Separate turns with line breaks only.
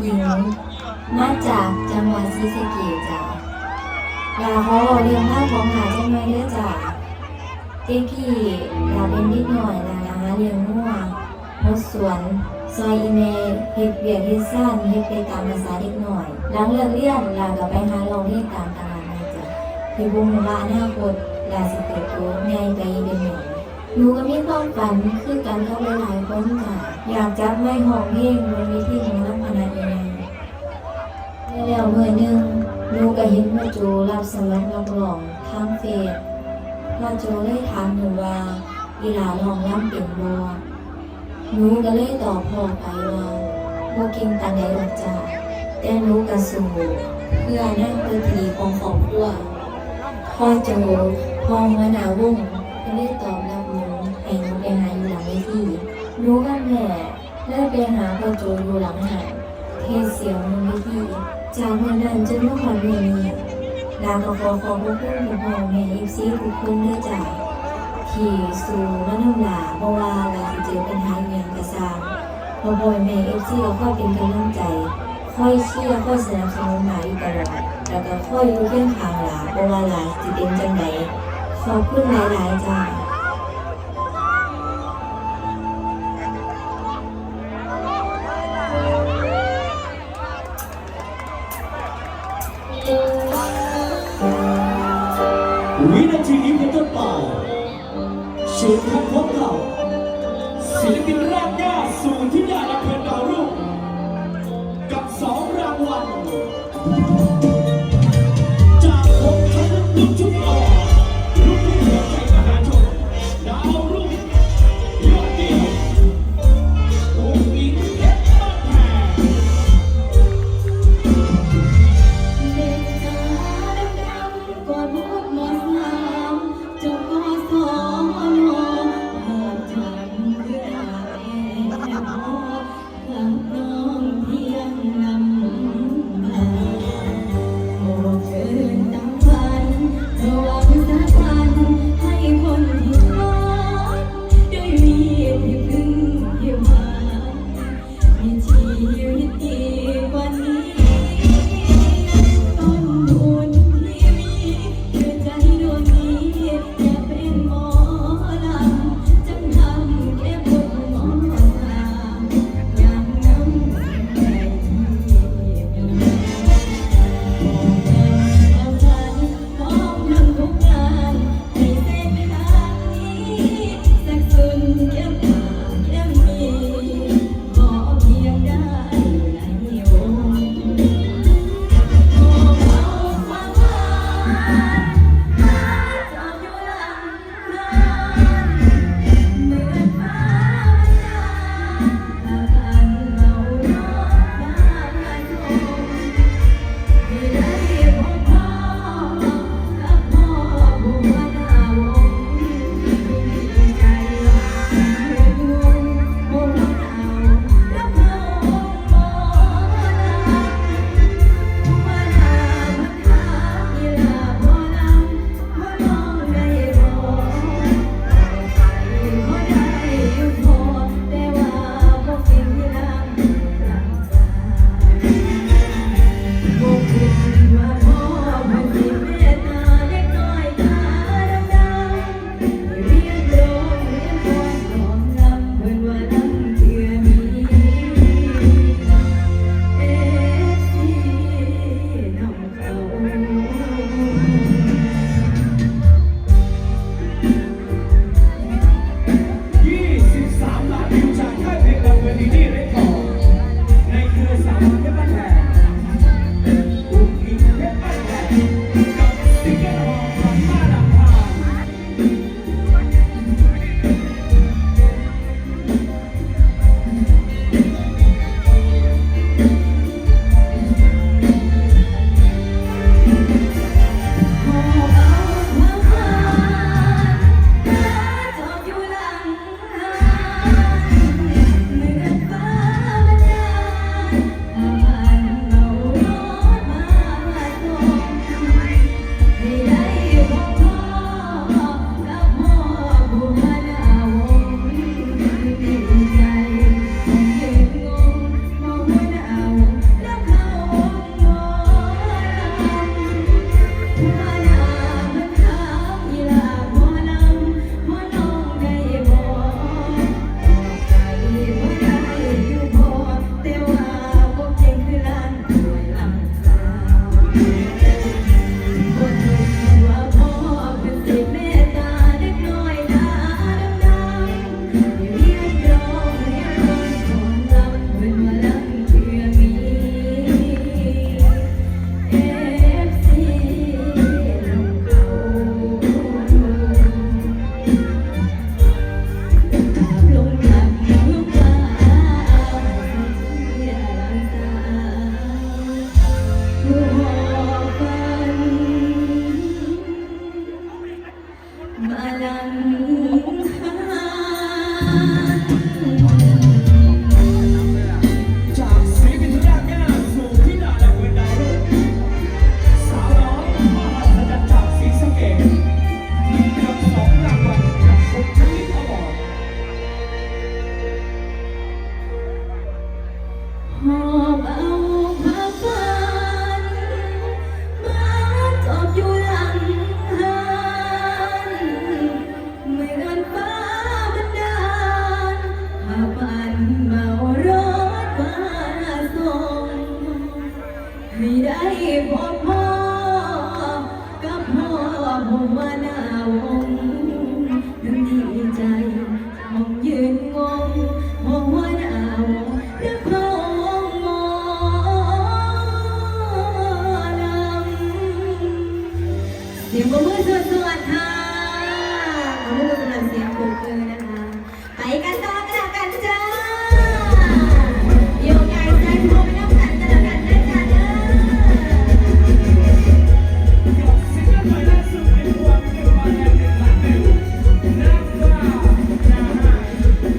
หญิงมาจากจังหวัดศรีสะเกษจ้ะลาเขาเรียนภาคของหาจังไงเด้จ้ะเด็กพี่ลาเป็นนิดหน่อยนะหาเลี้ยงงัวรถสวนซอยอีเมเฮ็ดเบียกเฮ็ดซ่านเฮ็ดไปตามภาษาเด็กหน่อย หลังเลิกเรียนลาก็ไปหาลองเรียนตามตลาดนัดจ้ะพี่บุ้งว่าอนาคตลาสิเติบโตใหญ่ไปเป็นหยังหนูก็มีความฝันคือการเข้าไปหลายคนค่ะอยากจับไม้หองเพลงบนเวทีของน้ำพนันเอง แล้วเมื่อหนึงหนูก็เห็นพ่อโจรับสมัครนักร้องทางเฟซพ่อโจเลยถามหนูว่าอีหลาลองร่ำเป็นบ่หนูก็เลยตอบพ่อไปว่าบ่เก่งปานใดหรอกจ้าแต่หนูก็สู้เพื่อหน้าเพื่อทีของครอบครัวพ่อโจพ่อมาหนาวงก็เลยตอบรับหนูให้หนูไปหาอยู่หลังเวทีหนูกับแม่เลยไปหาพ่อโจอยู่หลังหานเทเสียงหนูเวที จากวันนั้นจนเมื่อวันนี้ลาขอขอขอบพระคุณพ่อแม่เอฟซีทุกคนด้วยจ้ะที่สู่มาน้ำลาเพราะว่าลาเจอปัญหาอย่างกระซางพ่อพ่อแม่เอฟซีก็คอยเป็นกำลังใจค่อยเชียร์คอยสนับสนุนมาอยู่ตลอดแล้วก็ค่อยอยู่เคียงข้างหลาเพราะว่าหลาสิเป็นจังไดขอบคุณหลายๆจ้า
วินาทีนี้เป็นต้นไปเชู
ทุกพบเราศิลปิน
แรก
สิได้พบพ่อกับพ่อผมว่า
หนาว